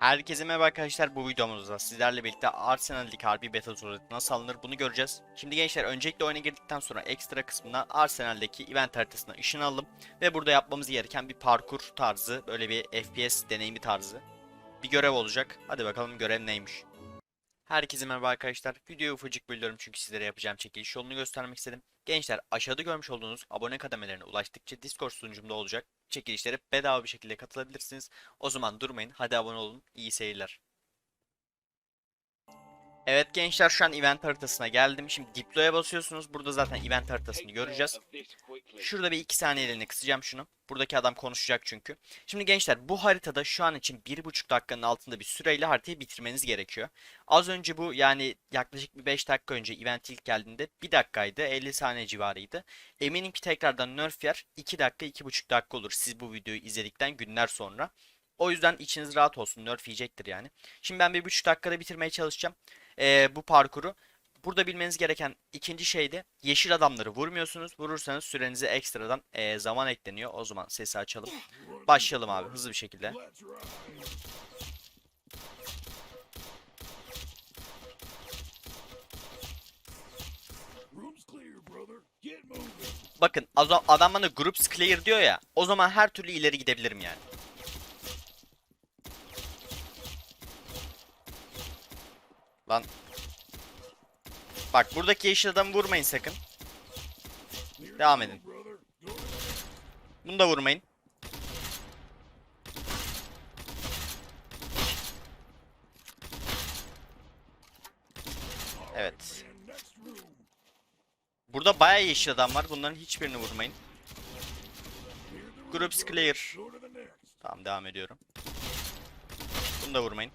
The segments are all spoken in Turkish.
Herkese merhaba arkadaşlar bu videomuzda sizlerle birlikte Arsenal'deki harbi beta turları nasıl alınır bunu göreceğiz. Şimdi gençler öncelikle oyuna girdikten sonra ekstra kısmına Arsenal'deki event haritasına ışın aldım. Ve burada yapmamız gereken bir parkur tarzı böyle bir FPS deneyimi tarzı bir görev olacak. Hadi bakalım görev neymiş. Herkese merhaba arkadaşlar. Videoyu ufacık bölüyorum çünkü sizlere yapacağım çekiliş yolunu göstermek istedim. Gençler aşağıda görmüş olduğunuz abone kademelerine ulaştıkça Discord sunucumda olacak. Çekilişlere bedava bir şekilde katılabilirsiniz. O zaman durmayın. Hadi abone olun. İyi seyirler. Evet gençler şu an event haritasına geldim. Şimdi diploya basıyorsunuz. Burada zaten event haritasını göreceğiz. Şurada bir iki saniyeliğine kısacağım şunu. Buradaki adam konuşacak çünkü. Şimdi gençler bu haritada şu an için bir buçuk dakikanın altında bir süreyle haritayı bitirmeniz gerekiyor. Az önce bu yani yaklaşık bir 5 dakika önce event ilk geldiğinde 1 dakikaydı 50 saniye civarıydı. Eminim ki tekrardan nerf yer 2 dakika 2,5 dakika olur siz bu videoyu izledikten günler sonra. O yüzden içiniz rahat olsun nerf yiyecektir yani. Şimdi ben bir buçuk dakikada bitirmeye çalışacağım ee, bu parkuru. Burada bilmeniz gereken ikinci şey de yeşil adamları vurmuyorsunuz. Vurursanız sürenize ekstradan ee, zaman ekleniyor. O zaman sesi açalım. Başlayalım abi hızlı bir şekilde. Bakın adam bana groups clear diyor ya. O zaman her türlü ileri gidebilirim yani. Lan. Bak buradaki yeşil adamı vurmayın sakın. Devam edin. Bunu da vurmayın. Evet. Burada bayağı yeşil adam var. Bunların hiçbirini vurmayın. Groups clear. Tamam devam ediyorum. Bunu da vurmayın.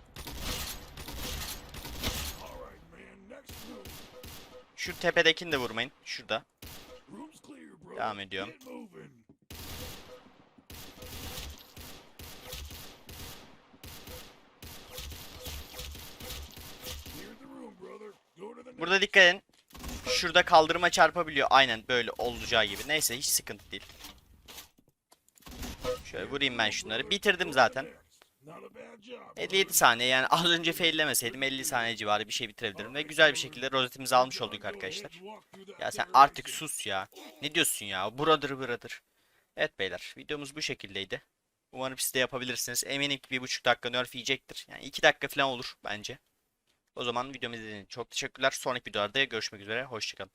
Şu tepedekini de vurmayın. Şurada. Devam ediyorum. Burada dikkat edin. Şurada kaldırıma çarpabiliyor. Aynen böyle olacağı gibi. Neyse hiç sıkıntı değil. Şöyle vurayım ben şunları. Bitirdim zaten. Not a bad job. 57 saniye yani az önce faillemeseydim 50 saniye civarı bir şey bitirebilirim. Ve güzel bir şekilde rozetimizi almış olduk arkadaşlar. Ya sen artık sus ya. Ne diyorsun ya? Buradır buradır. Evet beyler videomuz bu şekildeydi. Umarım siz de yapabilirsiniz. Eminim ki bir buçuk dakika nerf yiyecektir. Yani iki dakika falan olur bence. O zaman videomu izlediğiniz için çok teşekkürler. Sonraki videolarda görüşmek üzere. Hoşçakalın.